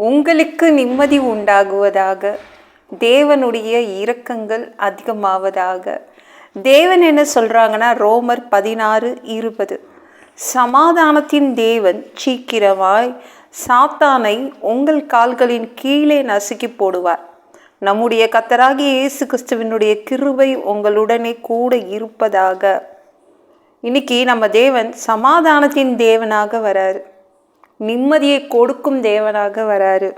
உங்களுக்கு நிம்மதி உண்டாகுவதாக. தேவனுடைய இரக்கங்கள் அதிகமாவதாக. தேவன் என்ன சொல்கிறாங்கன்னா ரோமர் பதினாறு இருபது. சமாதானத்தின் தேவன் சீக்கிரமாய் சாத்தானை உங்கள் கால்களின் கீழே நசுக்கி போடுவார். நம்முடைய கத்தராகிய இயேசு கிறிஸ்துவினுடைய கிருபை உங்களுடனே கூட இருப்பதாக. இன்னைக்கு நம்ம தேவன் சமாதானத்தின் தேவனாக வராரு. நிம்மதியை கொடுக்கும் தேவனாக வராரு.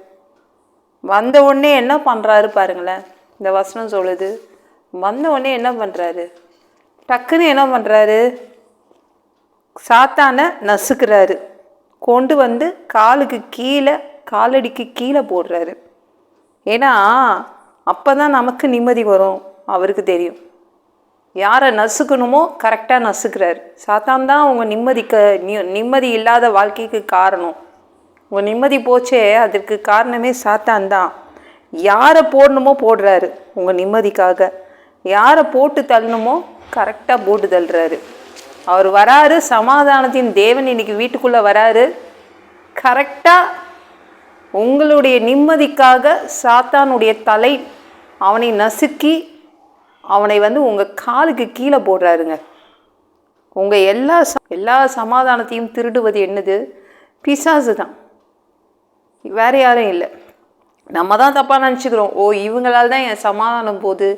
வந்த உடனே என்ன பண்ணுறாரு பாருங்களேன். இந்த வசனம் சொல்லுது. வந்த உடனே என்ன பண்ணுறாரு டக்குன்னு என்ன பண்ணுறாரு சாத்தானை நசுக்கிறாரு. கொண்டு வந்து காலுக்கு கீழே காலடிக்கு கீழே போடுறாரு. ஏன்னா அப்போ தான் நமக்கு நிம்மதி வரும். அவருக்கு தெரியும். யாரை நசுக்கணுமோ கரெக்டாக நசுக்கிறார். சாத்தான் தான் உங்கள் நிம்மதிக்கு நிம்மதி இல்லாத வாழ்க்கைக்கு காரணம். உங்கள் நிம்மதி போச்சே அதற்கு காரணமே சாத்தான் தான். யாரை போடணுமோ போடுறாரு உங்கள் நிம்மதிக்காக. யாரை போட்டு தள்ளணுமோ கரெக்டாக போட்டு தள்ளுறாரு. அவர் வராரு சமாதானத்தின் தேவன் இன்னைக்கு வீட்டுக்குள்ளே வராரு. கரெக்டாக உங்களுடைய நிம்மதிக்காக சாத்தானுடைய தலை அவனை நசுக்கி அவனை வந்து உங்கள் காலுக்கு கீழே போடுறாருங்க. உங்கள் எல்லா எல்லா சமாதானத்தையும் திருடுவது என்னது? பிசாசு தான். வேற யாரும் இல்லை. நம்ம தான் தப்பாக நினச்சிக்கிறோம். ஓ இவங்களால தான் என் சமாதானம் போகுது.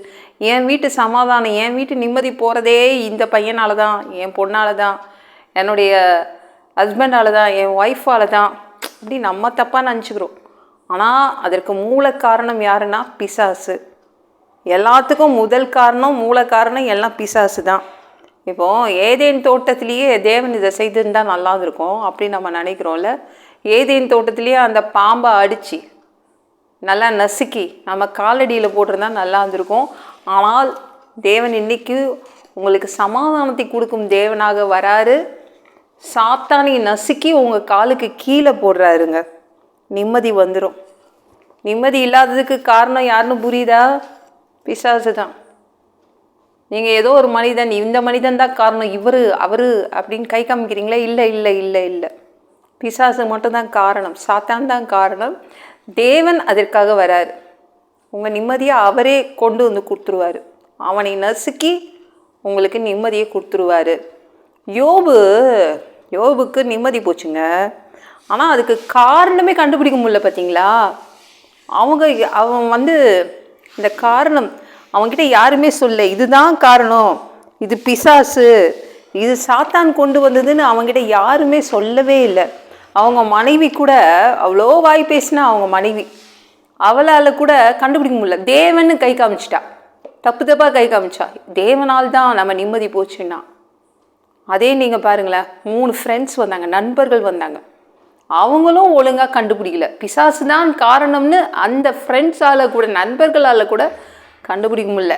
என் வீட்டு சமாதானம் என் வீட்டு நிம்மதி போகிறதே இந்த பையனால தான் என் பொண்ணால் தான் என்னுடைய ஹஸ்பண்டால் தான் என் ஒய்ஃபால தான். இப்படி நம்ம தப்பாக நினச்சிக்கிறோம். ஆனால் அதற்கு மூல காரணம் யாருன்னா பிசாசு. எல்லாத்துக்கும் முதல் காரணம் மூல காரணம் எல்லாம் பிசாசு தான். இப்போ ஏதேன் தோட்டத்திலேயே தேவன் இதை செய்திருந்தால் நல்லா இருக்கும் அப்படின்னு நம்ம நினைக்கிறோம்ல. ஏதேன் தோட்டத்திலேயே அந்த பாம்பை அடித்து நல்லா நசுக்கி நம்ம காலடியில் போட்டிருந்தா நல்லா இருந்திருக்கும். ஆனால் தேவன் இன்னைக்கு உங்களுக்கு சமாதானத்தை கொடுக்கும் தேவனாக வராரு. சாத்தானை நசுக்கி உங்கள் காலுக்கு கீழே போடுறாருங்க. நிம்மதி வந்துடும் நிம்மதி இல்லாததுக்கு காரணம் யாருன்னு புரியுதா? பிசாசு தான் நீங்கள் ஏதோ ஒரு மனிதன் இந்த மனிதன் தான் காரணம். இவர் அவர் அப்படின்னு கை காமிக்கிறீங்களா? இல்லை இல்லை இல்லை இல்லை. பிசாசு மட்டும்தான் காரணம். சாத்தான் தான் காரணம். தேவன் அதற்காக வராரு. உங்கள் நிம்மதியை அவரே கொண்டு வந்து கொடுத்துருவாரு. அவனை நசுக்கி உங்களுக்கு நிம்மதியை கொடுத்துருவார். யோபு யோபுக்கு நிம்மதி போச்சுங்க. ஆனால் அதுக்கு காரணமே கண்டுபிடிக்க முடியல பார்த்தீங்களா அவங்க அவன் வந்து இந்த காரணம் அவங்ககிட்ட யாருமே சொல்ல இதுதான் காரணம். இது பிசாசு. இது சாத்தான் கொண்டு வந்ததுன்னு அவங்ககிட்ட யாருமே சொல்லவே இல்லை. அவங்க மனைவி கூட அவ்வளோ வாய் பேசினா அவங்க மனைவி. அவளால் கூட கண்டுபிடிக்க முடியல. தேவன்னு கை காமிச்சிட்டா. தப்பு தப்பாக கை காமிச்சா. தேவனால் தான் நம்ம நிம்மதி போச்சுன்னா. அதே நீங்கள் பாருங்களேன் மூணு ஃப்ரெண்ட்ஸ் வந்தாங்க நண்பர்கள் வந்தாங்க. அவங்களும் ஒழுங்காக கண்டுபிடிக்கல. பிசாசு தான் காரணம்னு அந்த ஃப்ரெண்ட்ஸால் கூட நண்பர்களால் கூட கண்டுபிடிக்க முடியல.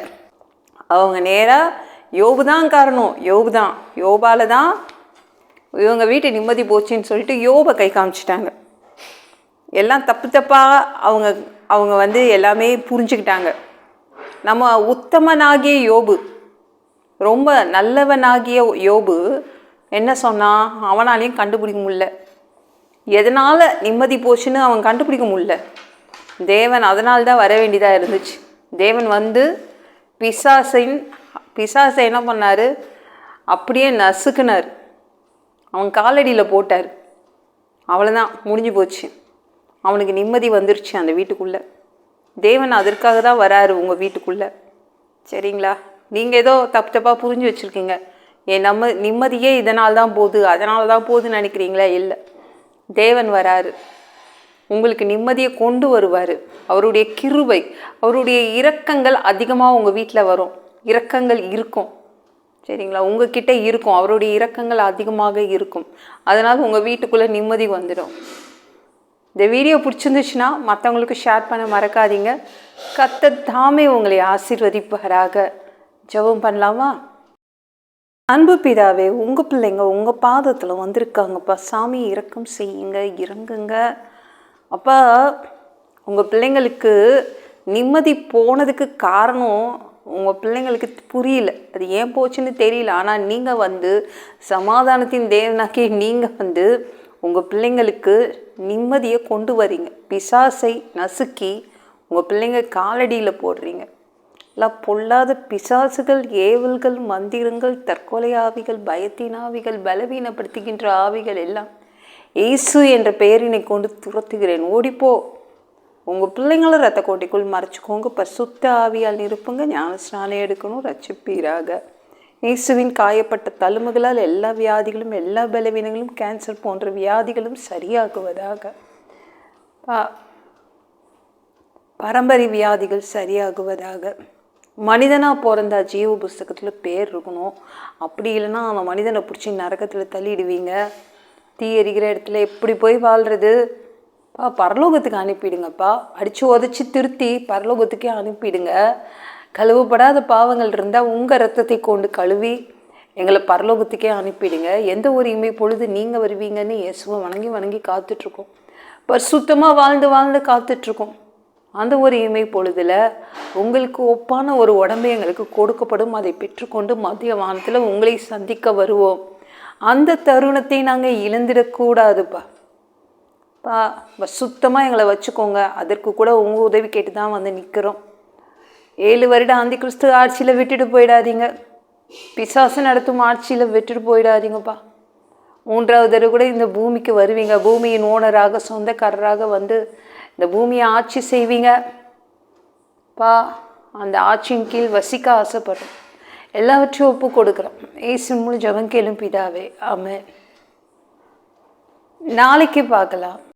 அவங்க நேராக யோபு தான் காரணம். யோபு தான் யோபால தான் இவங்க வீட்டு நிம்மதி போச்சுன்னு சொல்லிட்டு யோபை கை காமிச்சிட்டாங்க. எல்லாம் தப்பு தப்பாக அவங்க அவங்க வந்து எல்லாமே புரிஞ்சுக்கிட்டாங்க. நம்ம உத்தமனாகிய யோபு ரொம்ப நல்லவனாகிய யோபு என்ன சொன்னால் அவனாலையும் கண்டுபிடிக்க முடியல. எதனால் நிம்மதி போச்சுன்னு அவன் கண்டுபிடிக்க முடியல. தேவன் அதனால தான் வர வேண்டியதாக இருந்துச்சு. தேவன் வந்து பிசாசின் பிசாசை என்ன பண்ணார்? அப்படியே நசுக்குனார். அவன் காலடியில் போட்டார். அவ்வளோதான் முடிஞ்சு போச்சு. அவனுக்கு நிம்மதி வந்துருச்சு அந்த வீட்டுக்குள்ளே. தேவன் அதற்காக தான் வராரு உங்கள் வீட்டுக்குள்ளே. சரிங்களா? நீங்கள் ஏதோ தப்பு தப்பாக புரிஞ்சு வச்சுருக்கீங்க. என் நம்ம நிம்மதியே இதனால் தான் போகுது. அதனால தான் போகுதுன்னு நினைக்கிறீங்களா? இல்லை. தேவன் வராரு. உங்களுக்கு நிம்மதியை கொண்டு வருவார். அவருடைய கிருபை அவருடைய இரக்கங்கள் அதிகமாக உங்கள் வீட்டில் வரும். இரக்கங்கள் இருக்கும். சரிங்களா? உங்ககிட்ட இருக்கும். அவருடைய இரக்கங்கள் அதிகமாக இருக்கும். அதனால் உங்கள் வீட்டுக்குள்ளே நிம்மதி வந்துடும். இந்த வீடியோ பிடிச்சிருந்துச்சுன்னா மற்றவங்களுக்கு ஷேர் பண்ண மறக்காதீங்க. கத்த தாமே உங்களை ஆசீர்வதிப்பாராக. ஜெபம் பண்ணலாமா? அன்பு பிதாவே உங்கள் பிள்ளைங்க உங்கள் பாதத்தில் வந்திருக்காங்கப்பா. சாமி இறக்கம் செய்யுங்க இறங்குங்க. அப்பா உங்கள் பிள்ளைங்களுக்கு நிம்மதி போனதுக்கு காரணம் உங்கள் பிள்ளைங்களுக்கு புரியல. அது ஏன் போச்சுன்னு தெரியல. ஆனால் நீங்கள் வந்து சமாதானத்தின் தேவனாக்கே நீங்கள் வந்து உங்கள் பிள்ளைங்களுக்கு நிம்மதியை கொண்டு வரீங்க. பிசாசை நசுக்கி உங்கள் பிள்ளைங்க காலடியில் போடுறீங்க. எல்லாம் பொல்லாத பிசாசுகள் ஏவல்கள் மந்திரங்கள் தற்கொலை ஆவிகள் பயத்தின் ஆவிகள் பலவீனப்படுத்துகின்ற ஆவிகள் எல்லாம் இயேசு என்ற பெயரினை கொண்டு துரத்துகிறேன். ஓடிப்போ. உங்கள் பிள்ளைங்களும் ரத்த கோட்டைக்குள் மறைச்சிக்கோங்க. பசுத்த ஆவியால் நிருப்புங்க. ஞான ஸ்நானம் எடுக்கணும். ரச்சிப்பீராக இயேசுவின் காயப்பட்ட தழும்புகளால் எல்லா வியாதிகளும் எல்லா பலவீனங்களும் கேன்சர் போன்ற வியாதிகளும் சரியாகுவதாக. பரம்பரை வியாதிகள் சரியாகுவதாக. மனிதனாக பிறந்தா ஜீவ புஸ்தகத்தில் பேர் இருக்கணும். அப்படி இல்லைன்னா அவன் மனிதனை பிடிச்சி நரகத்தில் தள்ளிடுவீங்க. தீ எரிகிற இடத்துல எப்படி போய் வாழ்கிறது பா பரலோகத்துக்கு அனுப்பிடுங்கப்பா. அடித்து உதச்சி திருத்தி பரலோகத்துக்கே அனுப்பிடுங்க. கழுவப்படாத பாவங்கள் இருந்தால் உங்கள் ரத்தத்தை கொண்டு கழுவி எங்களை பரலோகத்துக்கே அனுப்பிடுங்க. எந்த ஒரு இமை பொழுது நீங்கள் வருவீங்கன்னு இயேசுவை வணங்கி வணங்கி காத்துட்ருக்கோம் பரிசுத்தமாக வாழ்ந்து வாழ்ந்து காத்துட்ருக்கோம் அந்த ஒரு இமை பொழுதில் உங்களுக்கு ஒப்பான ஒரு உடம்பு எங்களுக்கு கொடுக்கப்படும். அதை பெற்றுக்கொண்டு மதிய வானத்தில் உங்களை சந்திக்க வருவோம். அந்த தருணத்தை நாங்கள் இழந்துடக்கூடாதுப்பா. பா சுத்தமாக எங்களை வச்சுக்கோங்க. அதற்கு கூட உங்கள் உதவி கேட்டு தான் வந்து நிற்கிறோம் ஏழு வருடம் ஆந்தி கிறிஸ்து ஆட்சியில் விட்டுட்டு போயிடாதீங்க. பிசாசு நடத்தும் ஆட்சியில் விட்டுட்டு போயிடாதீங்கப்பா. மூன்றாவது தடவை கூட இந்த பூமிக்கு வருவீங்க. பூமியின் ஓனராக சொந்தக்காரராக வந்து இந்த பூமியை ஆட்சி செய்வீங்க. பா அந்த ஆட்சியின் கீழ் வசிக்க ஆசைப்படுறோம். எல்லாவற்றையும் ஒப்பு கொடுக்குறோம். ஏசு முழு ஜபம் கேளும் பிதாவே. ஆமென். நாளைக்கு பார்க்கலாம்.